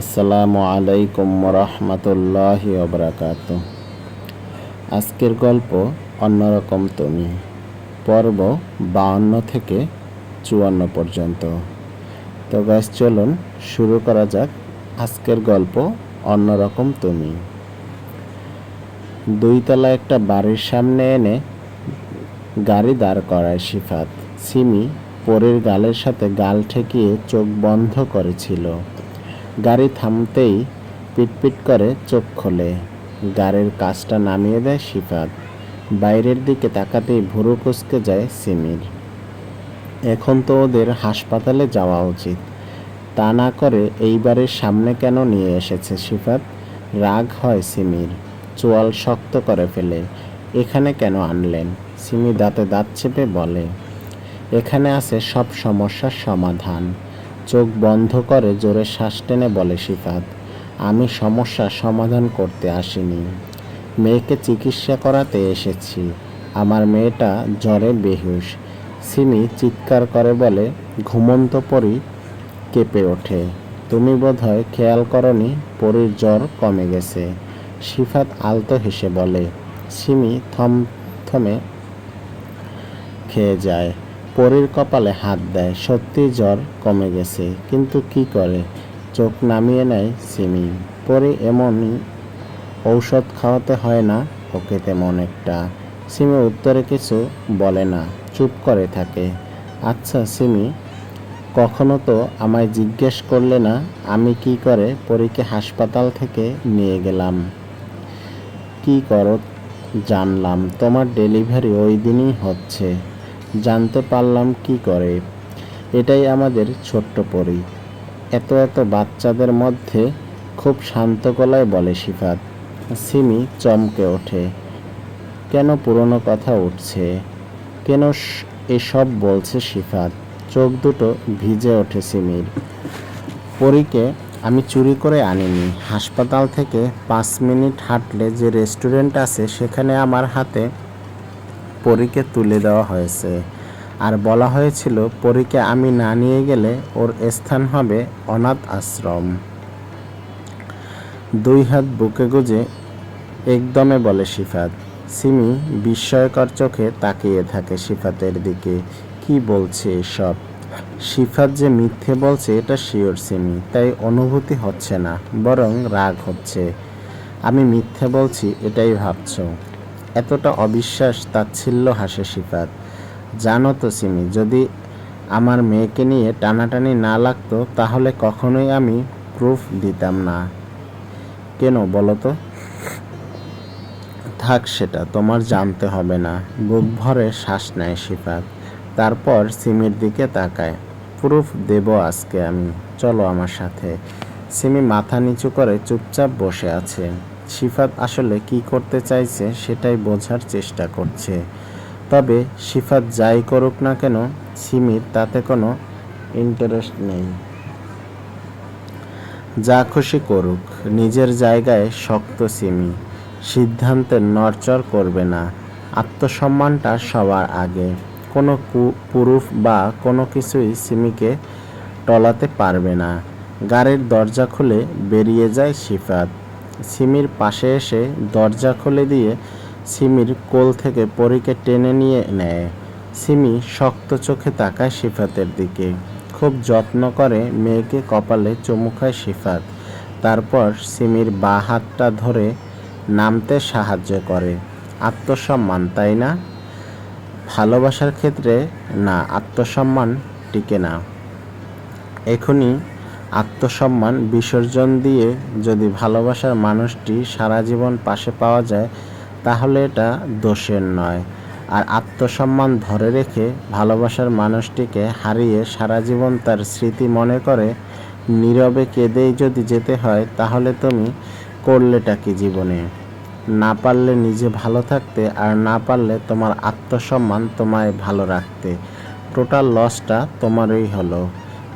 আসসালামু আলাইকুম রহমতুল্লাহ ওবরাকাত। আজকের গল্প অন্যরকম তুমি। পর্ব বাউন্ন থেকে চুয়ান্ন পর্যন্ত। তো গাছ চলুন শুরু করা যাক আজকের গল্প অন্যরকম তুমি। দুইতলা একটা বাড়ির সামনে এনে গাড়ি দাঁড় করায় সিফাত সিমি পরের গালের সাথে গাল ঠেকিয়ে চোখ বন্ধ করেছিল। গাড়ি থামতেই পিটপিট করে চোখ খোলে। গাড়ির কাজটা নামিয়ে দেয় সিফাত বাইরের দিকে তাকাতেই ভুরু কুচকে যায় সিমির। এখন তো ওদের হাসপাতালে যাওয়া উচিত। তা না করে এইবারের সামনে কেন নিয়ে এসেছে সিফাত রাগ হয় সিমির। চোয়াল শক্ত করে ফেলে। এখানে কেন আনলেন? সিমি দাঁতে দাঁত চেপে বলে। এখানে আছে সব সমস্যার সমাধান। চোখ বন্ধ করে জোরে শ্বাস টেনে বলে সিফাত আমি সমস্যার সমাধান করতে আসিনি। মেয়েকে চিকিৎসা করাতে এসেছি। আমার মেয়েটা জ্বরে বেহুশ। সিমি চিৎকার করে বলে, ঘুমন্ত পরি কেঁপে ওঠে। তুমি বোধহয় খেয়াল করনি, পরীর জ্বর কমে গেছে। সিফাত আলতো হেসে বলে, সিমি থম থমে খেয়ে যায়। পরীর কপালে হাত দেয়, সত্যি জ্বর কমে গেছে, কিন্তু কি করে? চোখ নামিয়ে নেয় সিমি। পরে এমনই ঔষধ খাওয়াতে হয় না ওকে তেমন একটা। সিমি উত্তরে কিছু বলে না, চুপ করে থাকে। আচ্ছা সিমি, কখনো তো আমায় জিজ্ঞেস করলে না আমি কি করে পরীকে হাসপাতাল থেকে নিয়ে গেলাম? কি করো? জানলাম, তোমার ডেলিভারি ওই দিনই হচ্ছে। জানতে পারলাম কি করে। এটাই আমাদের ছোট্ট পরি। এত এত বাচ্চাদের মধ্যে খুব শান্ত গলায় বলে সিফাত সিমি চমকে ওঠে। কেন পুরনো কথা উঠছে? কেন এসব বলছে সিফাত চোখ দুটো ভিজে ওঠে সিমির। পরীকে আমি চুরি করে আনিনি। হাসপাতাল থেকে পাঁচ মিনিট হাঁটলে যে রেস্টুরেন্ট আছে সেখানে আমার হাতে পরীকে তুলে দেওয়া হয়েছে। আর বলা হয়েছিল, পরীকে আমি না নিয়ে গেলে ওর স্থান হবে অনাথ আশ্রম। দুই হাত বুকে গুজে একদমে বলে সিফাত সিমি, বিস্ময়কর চোখে তাকিয়ে থাকে সিফাতের দিকে। কি বলছে এসব? সিফাত যে মিথ্যে বলছে, এটা শিওর সিমি, তাই অনুভূতি হচ্ছে না, বরং রাগ হচ্ছে। আমি মিথ্যে বলছি, এটাই ভাবছ? এতটা অবিশ্বাস, তাচ্ছিল্য, হাসে, সিফাত। জানো তো সিমি, যদি আমার মেয়েকে নিয়ে টানাটানি না লাগতো, তাহলে কখনোই আমি প্রুফ দিতাম না। কেন বলো তো? থাক সেটা, তোমার জানতে হবে না। বুক ভরে শ্বাস নেয় সিফাত। তারপর সিমির দিকে তাকায়। প্রুফ দেব আজকে আমি, চলো আমার সাথে। সিমি মাথা নিচু করে চুপচাপ বসে আছে। সিফাত আসলে কি করতে চাইছে সেটাই বোঝার চেষ্টা করছে। তবে সিফাত যাই করুক না কেন, সিমির তাতে কোনো ইন্টারেস্ট নেই। যা খুশি করুক, নিজের জায়গায় শক্ত সিমি। সিদ্ধান্তের নড়চড় করবে না। আত্মসম্মানটা সবার আগে। কোনো পুরুষ বা কোনো কিছুই সিমিকে টলাতে পারবে না। গাড়ির দরজা খুলে বেরিয়ে যায় সিফাত সিমির পাশে এসে দরজা খুলে দিয়ে সিমির কোল থেকে পরীকে টেনে নিয়ে নেয়। সিমি শক্ত চোখে তাকায় সিফাতের দিকে। খুব যত্ন করে মেয়েকে কপালে চুমু খায় তারপর সিমির বা হাতটা ধরে নামতে সাহায্য করে। আত্মসম্মান, তাই না? ভালোবাসার ক্ষেত্রে না, আত্মসম্মান টিকে না। এখনই আত্মসম্মান বিসর্জন দিয়ে যদি ভালোবাসার মানুষটি সারা জীবন পাশে পাওয়া যায়, তাহলে এটা দোষের নয়। আর আত্মসম্মান ধরে রেখে ভালোবাসার মানুষটিকে হারিয়ে সারা জীবন তার স্মৃতি মনে করে নীরবে কেঁদেই যদি যেতে হয়, তাহলে তুমি করলেটা কি জীবনে? না পারলে নিজে ভালো থাকতে আর না পারলে তোমার আত্মসম্মান তোমায় ভালো রাখতে। টোটাল লসটা তোমারই হলো।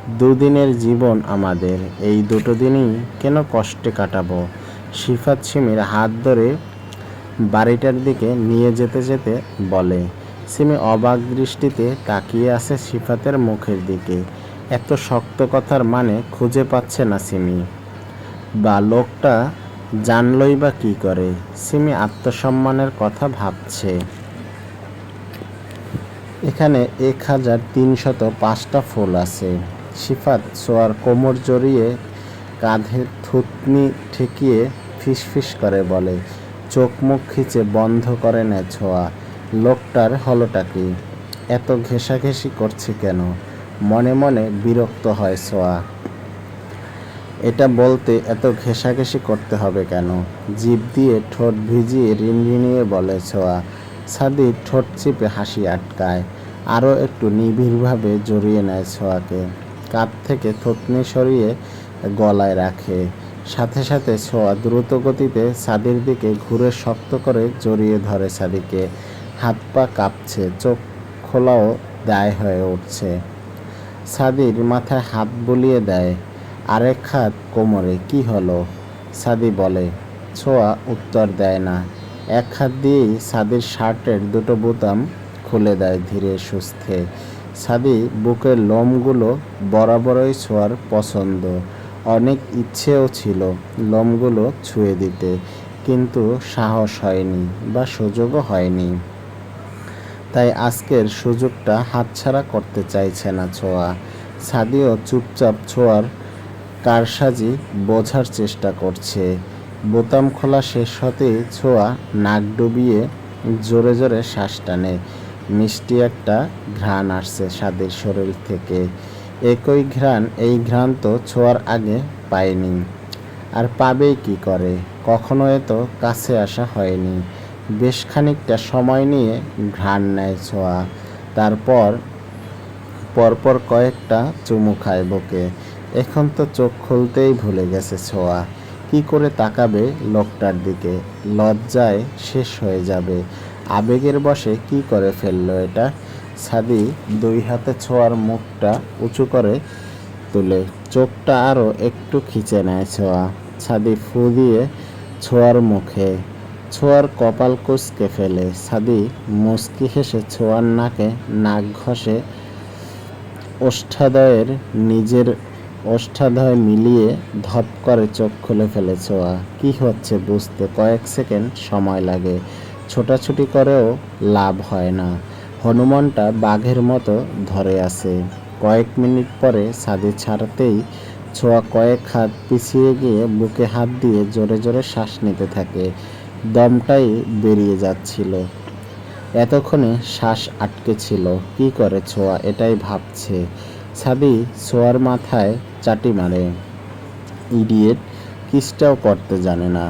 দুদিনের জীবন আমাদের। এই দুটো দিনই কেন কষ্টে কাটাবো? সিফাত সিমির হাত ধরে বাড়িটার দিকে নিয়ে যেতে যেতে বলে, সিমি, অবাক দৃষ্টিতে তাকিয়ে আছে সিফাতের মুখের দিকে। এত শক্ত কথার মানে খুঁজে পাচ্ছে না সিমি। বা লোকটা জানলই বা কি করে? সিমি আত্মসম্মানের কথা ভাবছে। এখানে এক হাজার তিনশত পাঁচটা ফুল আছে। সিফাত সোয়ার কোমর জড়িয়ে কাঁধে থুতনি ঠেকিয়ে ফিসফিস করে বলে, চোখ মুখ খিচে বন্ধ করে নেয় ছোঁয়া, লোকটার হলোটা কি? এত ঘেঁষাঘেঁষি করছে কেন? মনে মনে বিরক্ত হয় সোয়া এটা বলতে এত ঘেঁষাঘেঁষি করতে হবে কেন? জিভ দিয়ে ঠোঁট ভিজিয়ে রিনরিনিয়ে বলে ছোঁয়া সাদি ঠোঁট চিপে হাসি আটকায়, আরও একটু নিবিড়ভাবে জড়িয়ে নেয় ছোঁয়াকে। কাঁধ থেকে থুতনি সরিয়ে গলায় রাখে। সাথে সাথে ছোঁয়া দ্রুত গতিতে সাদির দিকে ঘুরে শক্ত করে জড়িয়ে ধরে সাদিকে। হাত পা কাঁপছে, চোখ খোলাও দায় হয়ে উঠছে। সাদির মাথায় হাত বুলিয়ে দেয়, আরেক হাত কোমরে, কি হলো? সাদি বলে, ছোঁয়া উত্তর দেয় না। এক হাত দিয়েই সাদির শার্টের দুটো বোতাম খুলে দেয় ধীরে সুস্থে। সাদি বুকের লোমগুলো বরাবরই ছোঁয়ার পছন্দ। অনেক ইচ্ছেও ছিল লোমগুলো ছুঁয়ে দিতে, কিন্তু সাহস হয়নি বা সুযোগও হয়নি। তাই আজকের সুযোগটা হাতছাড়া করতে চাইছে না ছোঁয়া। সাদিও চুপচাপ ছোঁয়ার কারসাজি বোঝার চেষ্টা করছে। বোতাম খোলা শেষ হতেই ছোঁয়া নাক ডুবিয়ে জোরে জোরে শ্বাস টানে। মিষ্টি একটা ঘ্রাণ আসছে স্বাদের শরীর থেকে। একই ঘ্রাণ, এই ঘ্রাণ তো ছোঁয়ার আগে পায়নি আর পাবেই কি করে? কখনো এত কাছে আসা হয়নি। বেশ খানিকটা সময় নিয়ে ঘ্রাণ নেয় ছোঁয়া। তারপর, পরপর কয়েকটা চুমু খায় বকে। এখন তো চোখ খুলতেই ভুলে গেছে ছোঁয়া। কি করে তাকাবে লোকটার দিকে? লজ্জায় শেষ হয়ে যাবে। আবেগের বশে কি করে ফেলল এটা? সাদি দুই হাতে ছোঁয়ার মুখটা উঁচু করে তুলে, চোখটা আরও একটু খিচে নেয় ছোঁয়া। সাদি ফু দিয়ে ছোঁয়ার মুখে, ছোঁয়ার কপাল কুচকে ফেলে। সাদি মুচকি হেসে ছোঁয়ার নাকে নাক ঘষে ওষ্ঠাদয়ের নিজের ওষ্ঠাধয় মিলিয়ে ধপ করে চোখ খুলে ফেলে ছোঁয়া। কি হচ্ছে বুঝতে কয়েক সেকেন্ড সময় লাগে। ছোটাছুটি করেও লাভ হয় না। হনুমানটা বাঘের মতো ধরে আছে। কয়েক মিনিট পরে সাদি ছাড়তেই ছোঁয়া কয়েক হাত পিছিয়ে গিয়ে বুকে হাত দিয়ে জোরে জোরে শ্বাস নিতে থাকে। দমটাই বেরিয়ে যাচ্ছিল। এতক্ষণে শ্বাস আটকে ছিল। কি করে ছোঁয়া? এটাই ভাবছে। সাদি ছোঁয়ার মাথায় চাটি মারে। ইডিয়েট কিসটাও করতে জানে না।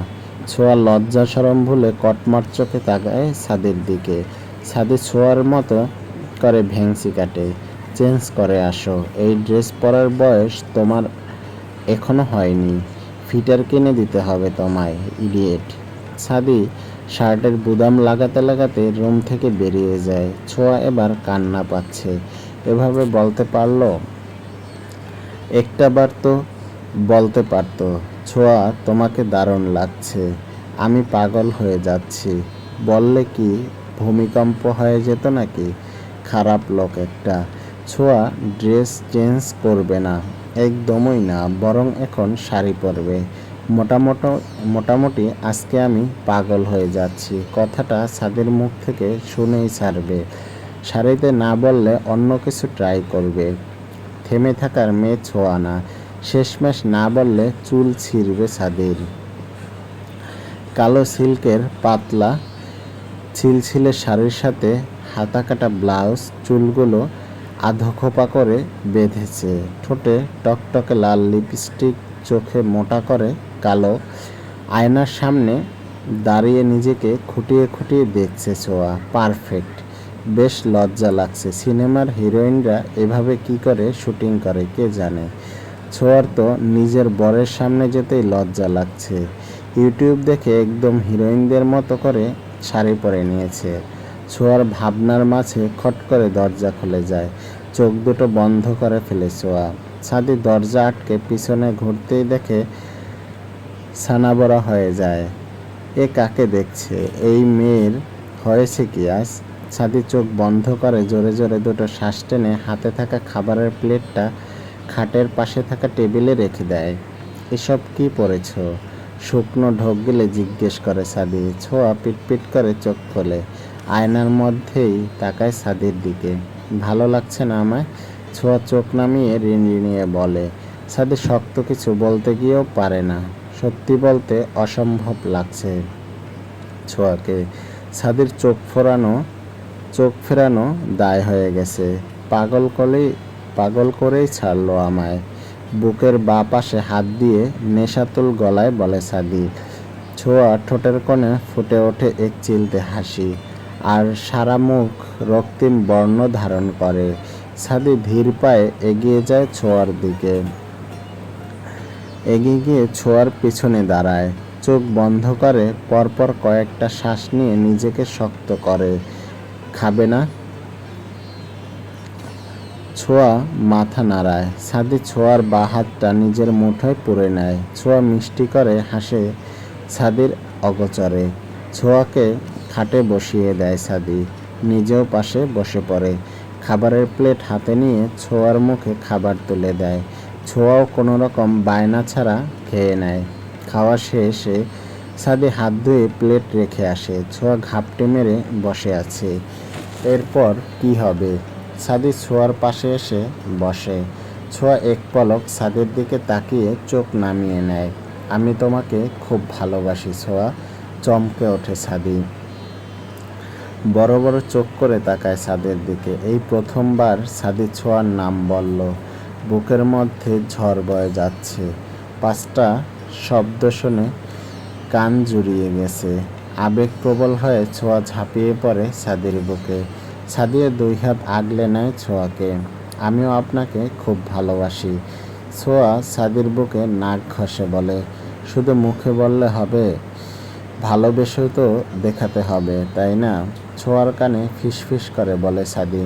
ছোঁয়া লজ্জা সরম ভুলে কটমট চোখে তাকায় সাদির দিকে। সাদি ছোঁয়ার মতো করে ভেংসি কাটে, চেঞ্জ করে আসো। এই ড্রেস পরার বয়স তোমার এখনও হয়নি। ফিটার কিনে দিতে হবে তোমায়, ইডিয়েট। সাদি শার্টের বুদাম লাগাতে লাগাতে রুম থেকে বেরিয়ে যায়। ছোঁয়া এবার কান্না পাচ্ছে। এভাবে বলতে পারল? একটাবার তো বলতে পারতো। ছোঁয়া তোমাকে দারুণ লাগছে। আমি পাগল হয়ে যাচ্ছি। বললে কি, ভূমিকম্প হয়ে যেত নাকি? খারাপ লোক একটা। ছোঁয়া ড্রেস চেঞ্জ করবে না। একদমই না, বরং এখন শাড়ি পরবে। মোটামোটো, মোটামুটি আজকে আমি পাগল হয়ে যাচ্ছি। কথাটা ছাদের মুখ থেকে শুনেই ছাড়বে। শাড়িতে না বললে অন্য কিছু ট্রাই করবে। থেমে থাকার মেয়ে ছোঁয়া না। শেষমেশ না বললে চুল ছিঁড়বে ছাদের। কালো সিল্কের পাতলা, ছিলছিলে শাড়ির সাথে হাতা কাটা ব্লাউজ চুলগুলো আধখোপা করে বেঁধেছে। ঠোঁটে টকটকে লাল লিপস্টিক, চোখে মোটা করে কালো, আয়নার সামনে দাঁড়িয়ে নিজেকে খুঁটিয়ে খুঁটিয়ে দেখছে ছোঁয়া। পারফেক্ট, বেশ লজ্জা লাগছে। সিনেমার হিরোইনরা এভাবে কি করে শুটিং করে, কে জানে? ছোঁয়ার তো নিজের বরের সামনে যেতেই লজ্জা লাগছে। ইউটিউব দেখে একদম হিরোইনদের মতো করে শাড়ি পরে নিয়েছে। ছোঁয়ার ভাবনার মাঝে খট করে দরজা খুলে যায়। চোখ দুটো বন্ধ করে ফেলে ছোঁয়া। ছাদি দরজা আটকে পিছনে ঘুরতেই দেখে সানাবরা হয়ে যায়। এ কাকে দেখছে? এই মেয়ের হয়েছে কি আজ? ছাদি চোখ বন্ধ করে জোরে জোরে দুটো শ্বাস টেনে হাতে থাকা খাবারের প্লেটটা খাটের পাশে থাকা টেবিলে রেখে দেয়। এসব কি পরেছ শুকনো ঢোক গেলে জিজ্ঞেস করে সাদি। ছোঁয়া পিটপিট করে চোখ খোলে। আয়নার মধ্যেই তাকায় সাদির দিকে। ভালো লাগছে না আমায়? ছোঁয়া চোখ নামিয়ে রিনিয়ে বলে। সাদি শক্ত কিছু বলতে গিয়েও পারে না। সত্যি বলতে অসম্ভব লাগছে ছোঁয়াকে। সাদির চোখ ফোরানো, চোখ ফেরানো দায় হয়ে গেছে। পাগল করেই পাগল করেই ছাড়লো আমায়। বুকের বা পাশে হাত দিয়ে নেশাতুল গলায় বলে, সাদি। ছোঁয়া ঠোঁটের কোণে ফুটে ওঠে এক চিলতে হাসি, আর সারা মুখ রক্তিম বর্ণ ধারণ করে। সাদি ধীর পায়ে এগিয়ে যায় ছোঁয়ার দিকে। এগিয়ে গিয়ে ছোঁয়ার পিছনে দাঁড়ায়। চোখ বন্ধ করে পরপর কয়েকটা শ্বাস নিয়ে নিজেকে শক্ত করে। খাবে না? ছোঁয়া মাথা নাড়ায়। সাদি ছোঁয়ার বা হাতটা নিজের মুঠোয় পুরে নেয়। ছোঁয়া মিষ্টি করে হাসে সাদির অগচরে। ছোঁয়াকে খাটে বসিয়ে দেয় সাদি নিজেও পাশে বসে পড়ে। খাবারের প্লেট হাতে নিয়ে ছোঁয়ার মুখে খাবার তুলে দেয়। ছোঁয়াও কোনো রকম বায়না ছাড়া খেয়ে নেয়। খাওয়া শেষে সাদি হাত ধুয়ে প্লেট রেখে আসে। ছোঁয়া ঘাপটে মেরে বসে আছে। এরপর কি হবে? সাদি ছোঁয়ার পাশে এসে বসে। ছোঁয়া এক পলক সাদের দিকে তাকিয়ে চোখ নামিয়ে নেয়। আমি তোমাকে খুব ভালোবাসি ছোঁয়া। চমকে ওঠে সাদি। বড় বড় চোখ করে তাকায় সাদের দিকে। এই প্রথমবার সাদি ছোঁয়ার নাম বলল। বুকের মধ্যে ঝড় বয়ে যাচ্ছে। পাঁচটা শব্দ শুনে কান জুড়িয়ে গেছে। আবেগপ্রবল হয়ে ছোঁয়া ঝাঁপিয়ে পড়ে সাদির বুকে। সাদিয়ে দুই হাত আগলে নেয় ছোঁয়াকে। আমিও আপনাকে খুব ভালোবাসি। ছোঁয়া সাদির বুকে নাক ঘষে বলে, শুধু মুখে বললে হবে, ভালোবেসেও তো দেখাতে হবে, তাই না? ছোঁয়ার কানে ফিসফিস করে বলে সাদি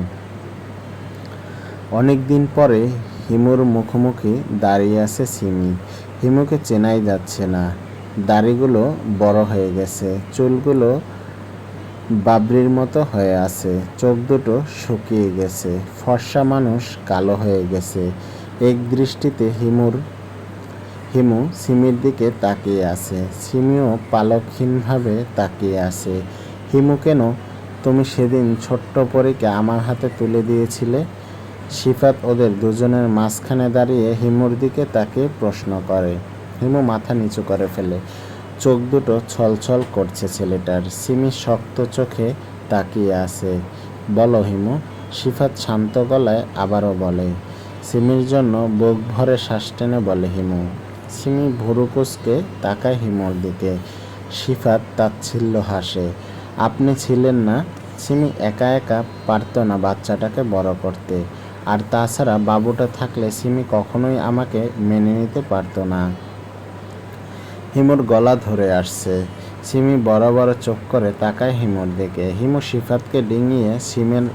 অনেক দিন পরে হিমুর মুখোমুখি দাঁড়িয়ে আছে সিমি। হিমুকে চেনাই যাচ্ছে না। দাড়িগুলো বড় হয়ে গেছে, চুলগুলো বাবরির মতো হয়ে আছে। চোখ দুটো শুকিয়ে গেছে। ফর্সা মানুষ কালো হয়ে গেছে। এক দৃষ্টিতে হিমুর, হিমু সিমির দিকে তাকিয়ে আছে। সিমিও পালকহীনভাবে তাকিয়ে আছে। হিমু কেন তুমি সেদিন ছোট্ট পরীকে আমার হাতে তুলে দিয়েছিলে? সিফাত ওদের দুজনের মাঝখানে দাঁড়িয়ে হিমুর দিকে তাকে প্রশ্ন করে। হিমু মাথা নিচু করে ফেলে। চোখ দুটো ছলছল করছে ছেলেটার। সিমি শক্ত চোখে তাকিয়ে আছে। বলো হিমু সিফাত শান্ত গলায় আবারও বলে। সিমির জন্য বুক ভরে শ্বাস টেনে বলে হিমু। সিমি ভুরু কুচকে তাকায় হিমুর দিকে। সিফাত তাচ্ছিল্য হাসে। আপনি ছিলেন না? সিমি একা একা পারতো না বাচ্চাটাকে বড় করতে। আর তাছাড়া বাবুটা থাকলে সিমি কখনোই আমাকে মেনে নিতে পারতো না। হিমুর গলা ধরে আসছে। সিমি বড় বড় চোখ করে তাকায় হিমুর দিকে। হিমু সিফাতকে ডিঙিয়ে সিমের,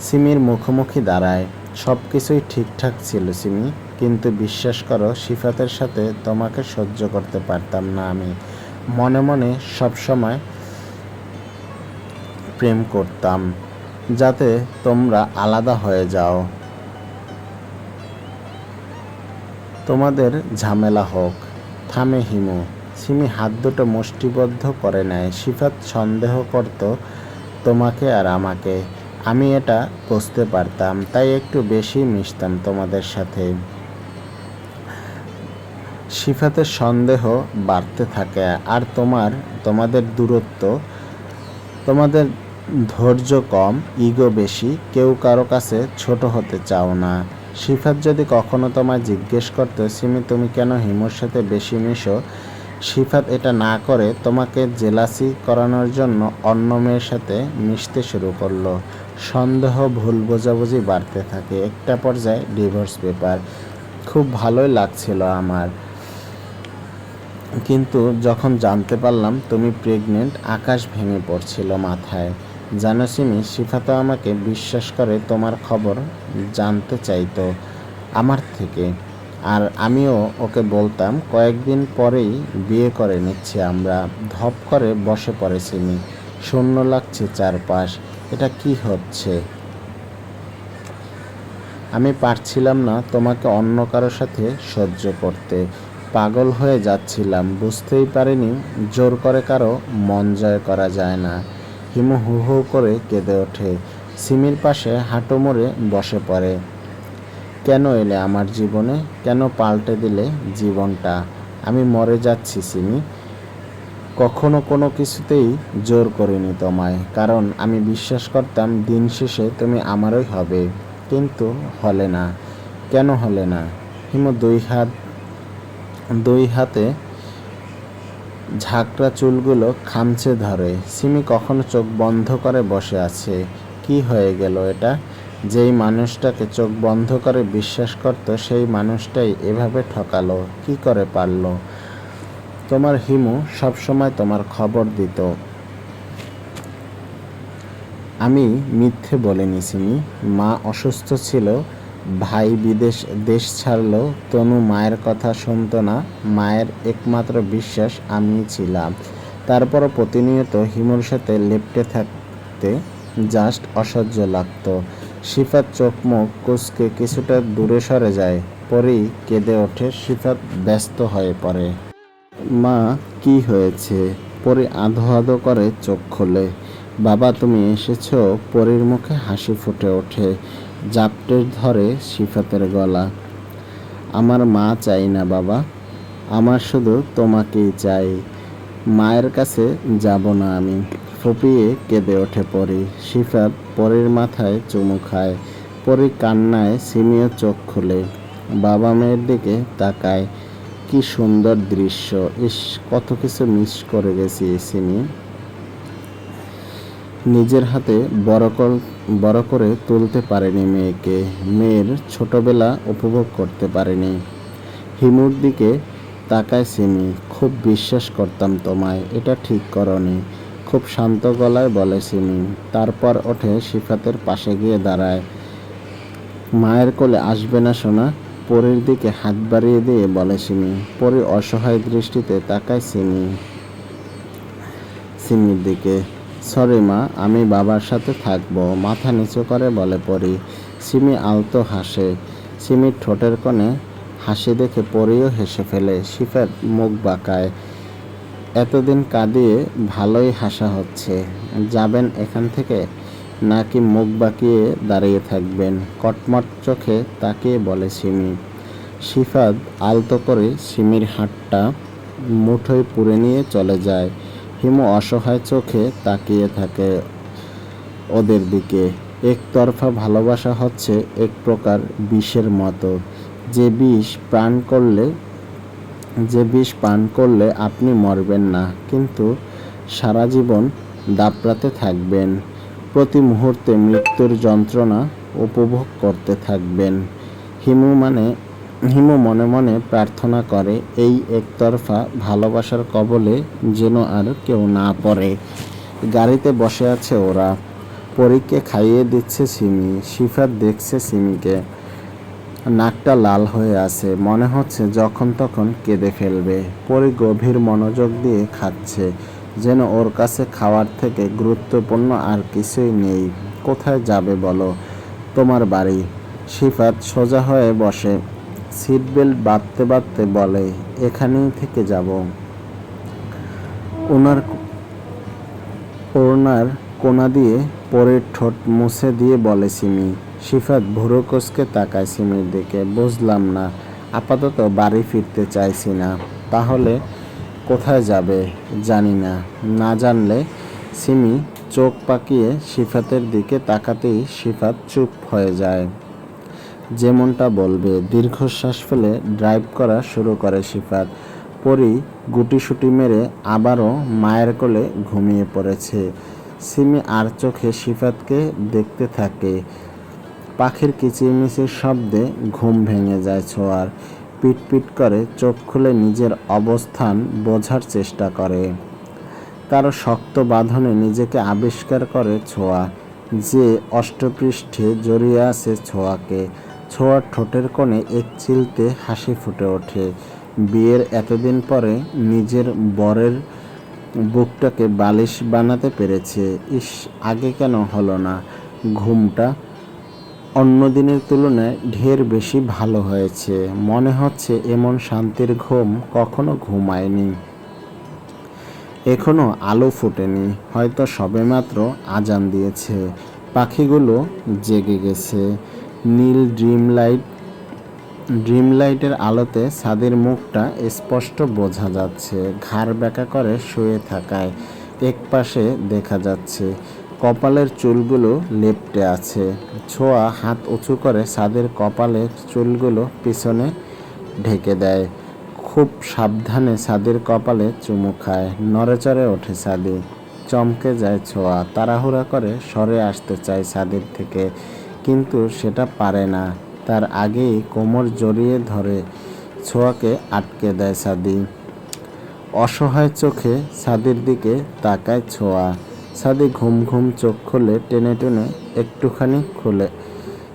সিমির মুখোমুখি দাঁড়ায়। সব কিছুই ঠিকঠাক ছিল সিমি, কিন্তু বিশ্বাস করো সিফাতের সাথে তোমাকে সহ্য করতে পারতাম না আমি। মনে মনে সব সময় প্রেম করতাম, যাতে তোমরা আলাদা হয়ে যাও। তোমাদের ঝামেলা হোক। থামে হিমু। সিমি হাত দুটো মুষ্টিবদ্ধ করে নেয়। সিফাত সন্দেহ করত তোমাকে আর আমাকে। আমি এটা বুঝতে পারতাম, তাই একটু বেশি মিশতাম তোমাদের সাথে। সিফাতের সন্দেহ বাড়তে থাকে, আর তোমার, তোমাদের দূরত্ব, তোমাদের ধৈর্য কম, ইগো বেশি। কেউ কারও কাছে ছোট হতে চাও না। সিফাত যদি কখনো তোমায় জিজ্ঞেস করতো, সিমি, তুমি কেন হিমুর সাথে বেশি মিশো? সিফাত এটা না করে তোমাকে জেলাসি করানোর জন্য অন্য মেয়ের সাথে মিশতে শুরু করল। সন্দেহ, ভুল বোঝাবুঝি বাড়তে থাকে। একটা পর্যায়ে ডিভোর্স পেপার। খুব ভালোই লাগছিল আমার। কিন্তু যখন জানতে পারলাম, তুমি প্রেগনেন্ট, আকাশ ভেঙে পড়ছিল মাথায়। জানো সিমি সিফাতো আমাকে বিশ্বাস করে তোমার খবর জানতে চাইতো আমার থেকে। আর আমিও ওকে বলতাম, কয়েকদিন পরেই বিয়ে করে নিচ্ছে আমরা। ধপ করে বসে পড়ে সিমি। শূন্য লাগছে চারপাশ। এটা কি হচ্ছে? আমি পারছিলাম না তোমাকে অন্য কারোর সাথে সহ্য করতে। পাগল হয়ে যাচ্ছিলাম, বুঝতেই পারিনি জোর করে কারও মন জয় করা যায় না। হিমু হু হু করে কেঁদে ওঠে। সিমির পাশে হাঁটু মুড়ে বসে পড়ে। কেন এলে আমার জীবনে? কেন পাল্টে দিলে জীবনটা? আমি মরে যাচ্ছি, সিমি। কখনো কোনো কিছুতেই জোর করিনি তোমায়। কারণ আমি বিশ্বাস করতাম দিন শেষে তুমি আমারই হবে। কিন্তু হলে না। কেন হলে না? হিমু দুই হাত, দুই হাতে ঝাঁকড়া চুলগুলো খামচে ধরে। সিমি কখনো চোখ বন্ধ করে বসে আছে। কি হয়ে গেল এটা? যেই মানুষটাকে চোখ বন্ধ করে বিশ্বাস করত, সেই মানুষটাই এভাবে ঠকালো। কি করে পারল? তোমার হিমু সবসময় তোমার খবর দিত। আমি মিথ্যে বলিনি সিমি। মা অসুস্থ ছিল ভাই বিদেশ, দেশ ছাড়লো, তনু মায়ের কথা শুনতো না, মায়ের একমাত্র বিশ্বাস আমি ছিলাম। তারপরও প্রতিনিয়ত হিমুর সাথে লেপ্টে থাকতে জাস্ট অসহ্য লাগতো। সিফাত চোখ মুখ কুচকে কিছুটা দূরে সরে যায়, পরেই কেঁদে ওঠে সিফাত ব্যস্ত হয়ে পড়ে। মা, কি হয়েছে? পরে আধো আধো করে চোখ খোলে। বাবা, তুমি এসেছ? পরীর মুখে হাসি ফুটে ওঠে। জাপটে ধরে সিফাতের গলা, আমার মা চাই না বাবা, আমার শুধু তোমাকেই চাই, মায়ের কাছে যাব না আমি। ফুপিয়ে কেঁদে ওঠে পরি। সিফাত পরের মাথায় চুমু খায়। পরি কান্নায় সিমিও চোখ খুলে। বাবা মেয়ের দিকে তাকায়। কি সুন্দর দৃশ্য, ইস, কত কিছু মিস করে গেছি সিমি নিজের হাতে বড় বড় করে তুলতে পারেনি মেয়েকে। মেয়ের ছোটবেলা উপভোগ করতে পারেনি। হিমুর দিকে তাকায় সিমি, খুব বিশ্বাস করতাম তোমায়, এটা ঠিক করনি। খুব শান্ত গলায় বলে সিমি, তারপর ওঠে সিফাতের পাশে গিয়ে দাঁড়ায়। মায়ের কোলে আসবে না শোনা পরীর দিকে হাত বাড়িয়ে দিয়ে বলে সিমি। পরি অসহায় দৃষ্টিতে তাকায় সিমি। সিমির দিকে সরি মা, আমি বাবার সাথে থাকব। মাথা নিচু করে বলে পরি। সিমি আলতো হাসে। সিমির ঠোঁটের কোণে হাসি দেখে পরিও হেসে ফেলে। সিফাত মুখ বাঁকায়। এতদিন কাঁদিয়ে ভালোই হাসা হচ্ছে। যাবেন এখান থেকে? নাকি মুখ বাঁকিয়ে দাঁড়িয়ে থাকবেন? কটমট চোখে তাকিয়ে বলে সিমি। সিফাত আলতো করে সিমির হাতটা মুঠোয় পুড়ে নিয়ে চলে যায়। হিমু অসহায় চোখে তাকিয়ে থাকে ওদের দিকে। একতরফা ভালোবাসা হচ্ছে এক প্রকার বিষের মতো। যে বিষ প্রাণ করলে, যে বিষ পান করলে আপনি মরবেন না, কিন্তু সারা জীবন দাপড়াতে থাকবেন। প্রতি মুহূর্তে মৃত্যুর যন্ত্রণা উপভোগ করতে থাকবেন। হিমু মানে হিমু মনে মনে প্রার্থনা করে, এই একতরফা ভালোবাসার কবলে যেন আর কেউ না পড়ে। গাড়িতে বসে আছে ওরা। পরীকে খাইয়ে দিচ্ছে সিমি সিফাত দেখছে সিমিকে। নাকটা লাল হয়ে আছে, মনে হচ্ছে যখন তখন কেঁদে ফেলবে। পরি গভীর মনোযোগ দিয়ে খাচ্ছে, যেন ওর কাছে খাওয়ার থেকে গুরুত্বপূর্ণ আর কিছুই নেই। কোথায় যাবে বলো? তোমার বাড়ি। শিফাত সোজা হয়ে বসে। সিট বেল্ট বাঁধতে বাঁধতে বলে, এখানেই থেকে যাব। ওনার ওনার কোনা দিয়ে পরের ঠোঁট মুছে দিয়ে বলে সিমি সিফাত ভুরো তাকায় সিমির দিকে, বুঝলাম না। আপাতত বাড়ি ফিরতে চাইছি না। তাহলে কোথায় যাবে জানি না। না জানলে সিমি চোখ পাকিয়ে সিফাতের দিকে তাকাতেই সিফাত চুপ হয়ে যায়। যেমনটা বলবে, দীর্ঘশ্বাস ফেলে ড্রাইভ করা শুরু করে সিফাত পরি গুটিসুটি মেরে আবারও মায়ের কোলে ঘুমিয়ে পড়েছে। সিমি আর চোখে সিফাতকে দেখতে থাকে। পাখির কিচিরমিচির শব্দে ঘুম ভেঙে যায় ছোঁয়ার। পিটপিট করে চোখ খুলে নিজের অবস্থান বোঝার চেষ্টা করে। কারও শক্ত বাঁধনে নিজেকে আবিষ্কার করে ছোঁয়া। যে অষ্টপৃষ্ঠে জড়িয়ে আছে ছোঁয়াকে। ছোঁয়ার ঠোঁটের কোণে এক চিলতে হাসি ফুটে ওঠে। বিয়ের এতদিন পরে নিজের বরের বুকটাকে বালিশ বানাতে পেরেছে। ইস, আগে কেন হলো না? ঘুমটা অন্য দিনের তুলনায় ঢের বেশি ভালো হয়েছে। মনে হচ্ছে এমন শান্তির ঘুম কখনো ঘুমায়নি। এখনও আলো ফোটেনি, হয়তো সবেমাত্র আজান দিয়েছে। পাখিগুলো জেগে গেছে। নীল ড্রিম লাইট। ড্রিম লাইটের আলোতে ছাদের মুখটা স্পষ্ট বোঝা যাচ্ছে। ঘাড় ব্যাকা করে শুয়ে থাকায় একপাশে দেখা যাচ্ছে, কপালের চুলগুলো লেপ্টে আছে। ছোঁয়া হাত উঁচু করে ছাদের কপালের চুলগুলো পিছনে ঢেকে দেয়। খুব সাবধানে ছাদের কপালে চুমু খায়। নড়েচড়ে ওঠে ছাদি। চমকে যায় ছোঁয়া। তাড়াহুড়া করে সরে আসতে চায় ছাদের থেকে। কিন্তু সেটা পারে না। তার আগেই কোমর জড়িয়ে ধরে ছোঁয়াকে আটকে দেয় সাদি। অসহায় চোখে সাদির দিকে তাকায় ছোঁয়া। সাদি ঘুম ঘুম চোখ খুলে টেনে টেনে একটুখানি খুলে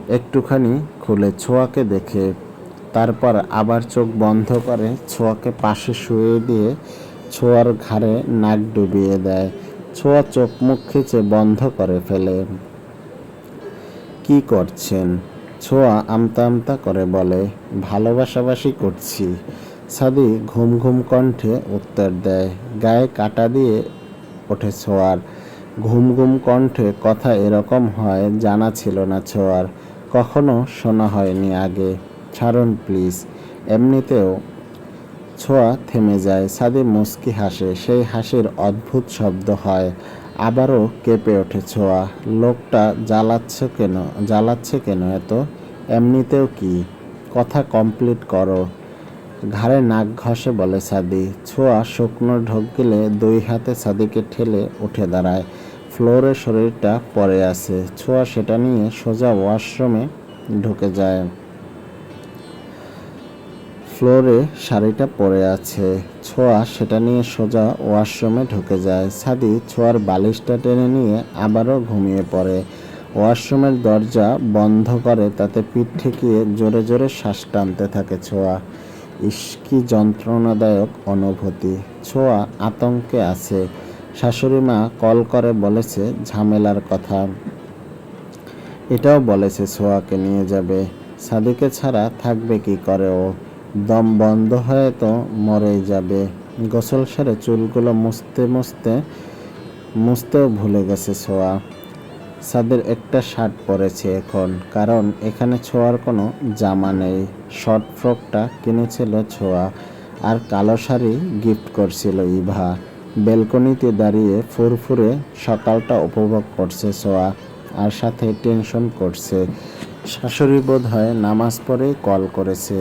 একটুখানি খুলে ছোঁয়াকে দেখে। তারপর আবার চোখ বন্ধ করে ছোঁয়াকে পাশে শুয়ে দিয়ে ছোঁয়ার ঘাড়ে নাক ডুবিয়ে দেয়। ছোঁয়া চোখ মুখ খিচে বন্ধ করে ফেলে। কি করছেন? ছোঁয়া আমতা আমতা করে বলে, ভালোবাসাবাসি করছি। সাদি ঘুম ঘুম কণ্ঠে উত্তর দেয়, গায়ে কাটা দিয়ে ওঠে ছোঁয়ার। ঘুম ঘুম কণ্ঠে কথা এরকম হয়, জানা ছিল না ছোঁয়ার। কখনো শোনা হয়নি আগে। ছাড়ুন প্লিজ। এমনিতেও ছোঁয়া থেমে যায়। সাদি মুস্কি হাসে। সেই হাসির অদ্ভুত শব্দ হয়। আবারও কেঁপে ওঠে ছোঁয়া লোকটা জ্বালাচ্ছে কেন জ্বালাচ্ছে কেন এত? এমনিতেও কি? কথা কমপ্লিট করো। ঘাড়ে নাক ঘষে বলে সাদি, ছোঁয়া শুকনো ঢোক গেলে দুই হাতে সাদিকে ঠেলে উঠে দাঁড়ায়। ফ্লোরে শরীরটা পড়ে আছে, ছোঁয়া সেটা নিয়ে সোজা ওয়াশরুমে ঢুকে যায়। ফ্লোরে শাড়িটা পরে আছে। ছোঁয়া সেটা নিয়ে সোজা ওয়াশরুমে ঢুকে যায়। সাদি ছোঁয়ার বালিশটা টেনে নিয়ে আবারও ঘুমিয়ে পড়ে। ওয়াশরুমের দরজা বন্ধ করে, তাতে পিঠ ঠেকিয়ে জোরে জোরে শ্বাস টানতে থাকে ছোঁয়া। ইস, কি যন্ত্রণাদায়ক অনুভূতি। ছোঁয়া আতঙ্কে আছে। শাশুড়ি মা কল করে বলেছে ঝামেলার কথা। এটাও বলেছে ছোঁয়াকে নিয়ে যাবে। সাদিকে ছাড়া থাকবে কি করে ও? দম বন্ধ হয়ে তো মরেই যাবে। গোসল সেরে চুলগুলো মুছতে মুছতে মুছতেও ভুলে গেছে ছোঁয়া। সাদের একটা শার্ট পরেছে এখন, কারণ এখানে ছোঁয়ার কোনো জামা নেই। শর্ট ফ্রকটা কিনেছিল ছোঁয়া, আর কালো শাড়ি গিফট করছিল ইভা। বেলকনিতে দাঁড়িয়ে ফুরফুরে সকালটা উপভোগ করছে সোয়া আর সাথে টেনশন করছে। শাশুড়ি বোধ হয় নামাজ পড়েই কল করেছে।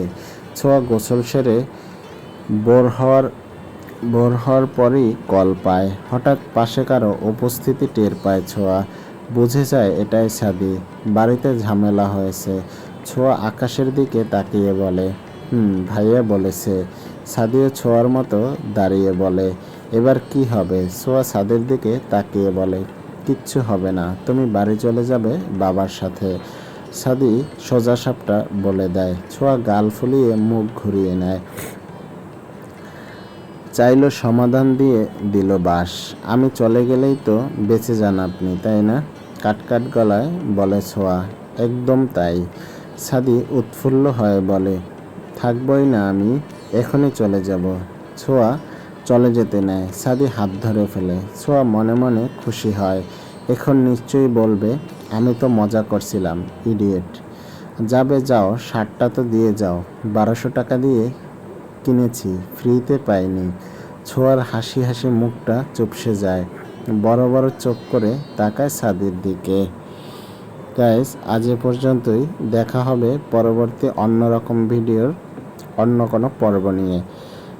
ছোঁয়া গোসল সেরে বোর হওয়ার বোর হওয়ার পরই কল পায়। হঠাৎ পাশে কারও উপস্থিতি টের পায় ছোঁয়া। বুঝে যায় এটাই সাদি বাড়িতে ঝামেলা হয়েছে। ছোঁয়া আকাশের দিকে তাকিয়ে বলে, হুম, ভাইয়া বলেছে। সাদিও ছোঁয়ার মতো দাঁড়িয়ে বলে, এবার কি হবে? ছোঁয়া সাদের দিকে তাকিয়ে বলে, কিচ্ছু হবে না। তুমি বাড়ি চলে যাবে বাবার সাথে। সাদি সোজা সাপটা বলে দেয়। ছোঁয়া গাল ফুলিয়ে মুখ ঘুরিয়ে নেয়। চাইলো সমাধান দিয়ে দিল বাস। আমি চলে গেলেই তো বেঁচে যান আপনি, তাই না? কাটকাট গলায় বলে ছোঁয়া। একদম তাই। সাদি উৎফুল্ল হয়ে বলে, থাকবই না আমি, এখনই চলে যাব। ছোঁয়া চলে যেতে নেয়। সাদি হাত ধরে ফেলে। ছোঁয়া মনে মনে খুশি হয়। এখন নিশ্চয়ই বলবে আমি তো মজা করছিলাম, ইডিয়েট। যাবে যাও, শার্টটা তো দিয়ে যাও। বারোশো টাকা দিয়ে কিনেছি, ফ্রিতে পাইনি। ছোঁয়ার হাসি হাসি মুখটা চুপসে যায়। বড় বড় চোখ করে তাকায় সাদের দিকে। গাইস, আজ এ পর্যন্তই। দেখা হবে পরবর্তী অন্যরকম ভিডিওর অন্য কোনো পর্ব নিয়ে।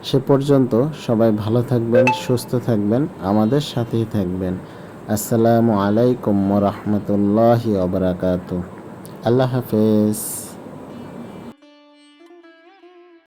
সে পর্যন্ত সবাই ভালো থাকবেন, সুস্থ থাকবেন, আমাদের সাথেই থাকবেন। আসসালামু আলাইকুম রহমতুল্লাহ ওবরাকাতু আল্লাহ হাফেজ।